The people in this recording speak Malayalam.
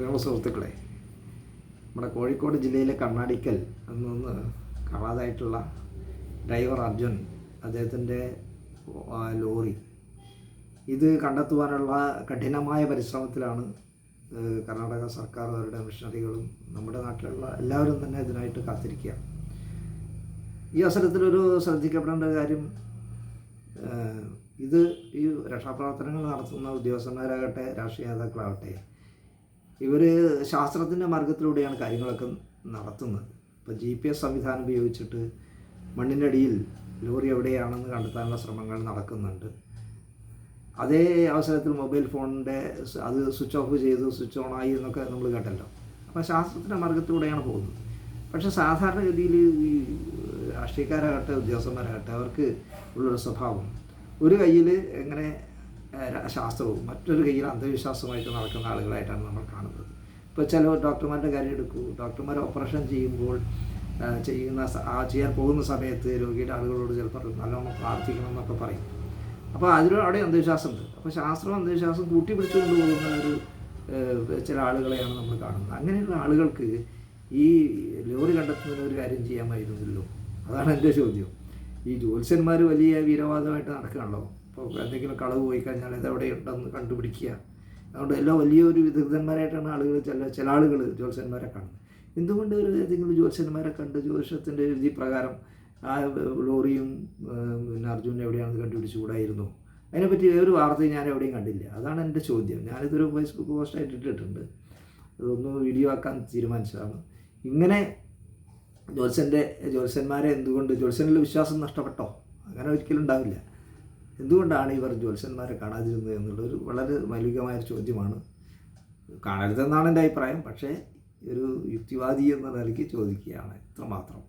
പ്രിയമുള്ള സുഹൃത്തുക്കളെ നമ്മുടെ കോഴിക്കോട് ജില്ലയിലെ കണ്ണാടിക്കൽ നിന്ന് കാണാതായിട്ടുള്ള ഡ്രൈവർ അർജുൻ അദ്ദേഹത്തിന്റെ ലോറി. ഇത് കണ്ടെത്തുവാനുള്ള കഠിനമായ പരിശ്രമത്തിലാണ് കർണാടക സർക്കാർ അവരുടെ മിഷണറികളും നമ്മുടെ നാട്ടിലുള്ള എല്ലാവരും തന്നെ ഇതിനായിട്ട് കാത്തിരിക്കുക ഈ അവസരത്തിലൊരു ശ്രദ്ധിക്കപ്പെടേണ്ട കാര്യം ഇത് ഈ രക്ഷാപ്രവർത്തനങ്ങൾ നടത്തുന്ന ഉദ്യോഗസ്ഥന്മാരാകട്ടെ രാഷ്ട്രീയ നേതാക്കളാകട്ടെ ഇവർ ശാസ്ത്രത്തിന്റെ മാർഗത്തിലൂടെയാണ് കാര്യങ്ങളൊക്കെ നടത്തുന്നത്. ഇപ്പോൾ ജി പി എസ് സംവിധാനം ഉപയോഗിച്ചിട്ട് മണ്ണിന്റെ അടിയിൽ ലോറി എവിടെയാണെന്ന് കണ്ടെത്താനുള്ള ശ്രമങ്ങൾ നടക്കുന്നുണ്ട്. അതേ അവസരത്തിൽ മൊബൈൽ ഫോണിന്റെ അത് സ്വിച്ച് ഓഫ് ചെയ്തു സ്വിച്ച് ഓൺ ആയി എന്നൊക്കെ നമ്മൾ കേട്ടല്ലോ. അപ്പോൾ ശാസ്ത്രത്തിന്റെ മാർഗത്തിലൂടെയാണ് പോകുന്നത്. പക്ഷേ സാധാരണഗതിയിൽ ഈ രാഷ്ട്രീയക്കാരാകട്ടെ ഉദ്യോഗസ്ഥന്മാരാകട്ടെ അവർക്ക് ഉള്ളൊരു സ്വഭാവം. ഒരു കയ്യിൽ എങ്ങനെ ശാസ്ത്രവും. മറ്റൊരു കയ്യിൽ അന്ധവിശ്വാസമായിട്ട് നടക്കുന്ന ആളുകളായിട്ടാണ് നമ്മൾ കാണുന്നത്. ഇപ്പോൾ ചില ഡോക്ടർമാരുടെ കാര്യം എടുക്കൂ. ഡോക്ടർമാർ ഓപ്പറേഷൻ ചെയ്യുമ്പോൾ ചെയ്യുന്ന ആ ചെയ്യാൻ പോകുന്ന സമയത്ത് രോഗിയുടെ ആളുകളോട് ചിലപ്പോൾ നല്ലോണം പ്രാർത്ഥിക്കണം എന്നൊക്കെ പറയും. അപ്പോൾ അതിലും അവിടെ അന്ധവിശ്വാസമുണ്ട്. അപ്പോൾ ശാസ്ത്രം അന്ധവിശ്വാസം കൂട്ടിപ്പിടിച്ചുകൊണ്ട് പോകുന്ന ഒരു ചില ആളുകളെയാണ് നമ്മൾ കാണുന്നത്. അങ്ങനെയുള്ള ആളുകൾക്ക് ഈ ലോറി കണ്ടെത്തുന്നതിന് ഒരു കാര്യം ചെയ്യാമായിരുന്നല്ലോ. അതാണ് എന്റെ ചോദ്യം. ഈ ജ്യോത്സ്യന്മാർ വലിയ വീരവാദമായിട്ട് നടക്കുകയാണല്ലോ. ഇപ്പോൾ എന്തെങ്കിലും കളവ് പോയി കഴിഞ്ഞാൽ ഇത് എവിടെ ഉണ്ടെന്ന് കണ്ടുപിടിക്കുക. അതുകൊണ്ട് എല്ലാം വലിയൊരു വിദഗ്ധന്മാരായിട്ടാണ് ആളുകൾ ചില ചില ആളുകൾ ജ്യോത്സ്യന്മാരെ കാണുന്നത്. എന്തുകൊണ്ട് ഒരു ഏതെങ്കിലും ജ്യോത്സ്യന്മാരെ കണ്ട് ജ്യോതിഷത്തിന്റെ രീതി പ്രകാരം ആ ലോറിയും പിന്നെ അർജുനും എവിടെയാണെന്ന് കണ്ടുപിടിച്ചുകൂടായിരുന്നു? അതിനെപ്പറ്റി ഒരു വാർത്തയും ഞാൻ എവിടെയും കണ്ടില്ല. അതാണ് എന്റെ ചോദ്യം. ഞാനിതൊരു ഫേസ്ബുക്ക് പോസ്റ്റായിട്ട് ഇട്ടിട്ടുണ്ട് അതൊന്ന് വീഡിയോ ആക്കാൻ തീരുമാനിച്ചതാണ്. ഇങ്ങനെ ജ്യോത്സ്യന്റെ ജ്യോത്സ്യന്മാരെ എന്തുകൊണ്ട് ജ്യോത്സ്യനിൽ വിശ്വാസം നഷ്ടപ്പെട്ടോ? അങ്ങനെ ഒരിക്കലും ഉണ്ടാവില്ല. എന്തുകൊണ്ടാണ് ഇവർ ജ്യോത്സ്യന്മാരെ കാണാതിരുന്നത് എന്നുള്ളൊരു വളരെ മൗലികമായ ചോദ്യമാണ്. കാണരുതെന്നാണ് എന്റെ അഭിപ്രായം. പക്ഷേ ഒരു യുക്തിവാദി എന്ന നിലയ്ക്ക് ചോദിക്കുകയാണ് ഇത്രമാത്രം.